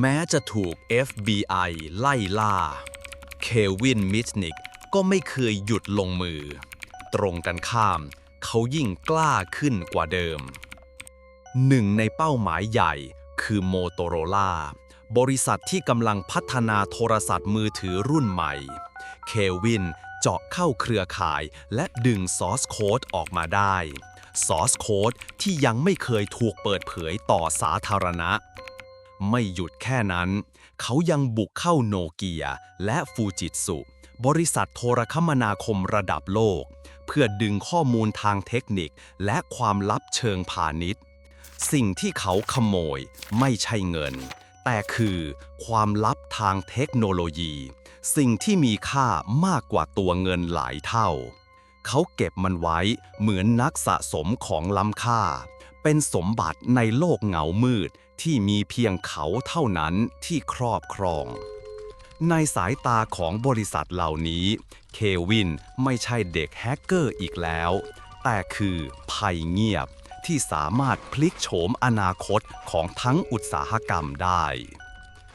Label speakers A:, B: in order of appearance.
A: แม้จะถูก FBI ไล่ล่า เควินมิชนิกก็ไม่เคยหยุดลงมือ ตรงกันข้าม เขายิ่งกล้าขึ้นกว่าเดิม หนึ่งในเป้าหมายใหญ่คือโมโตโรล่าบริษัทที่กำลังพัฒนาโทรศัพท์มือถือรุ่นใหม่ เควินเจาะเข้าเครือข่ายและดึงซอสโค้ดออกมาได้ ซอสโค้ดที่ยังไม่เคยถูกเปิดเผยต่อสาธารณะ ไม่หยุดแค่นั้น เขายังบุกเข้าโนเกียและฟูจิตสุบริษัทโทรคมนาคมระดับโลก เพื่อดึงข้อมูลทางเทคนิคและความลับเชิงพาณิชย์ สิ่งที่เขาขโมยไม่ใช่เงิน แต่คือความลับทางเทคโนโลยี สิ่งที่มีค่ามากกว่าตัวเงินหลายเท่า เขาเก็บมันไว้เหมือนนักสะสมของล้ำค่า เป็นสมบัติในโลกเหงามืดที่มีเพียงเขาเท่านั้นที่ครอบครอง ในสายตาของบริษัทเหล่านี้ เควินไม่ใช่เด็กแฮกเกอร์อีกแล้ว แต่คือภัยเงียบที่สามารถพลิกโฉมอนาคตของทั้งอุตสาหกรรมได้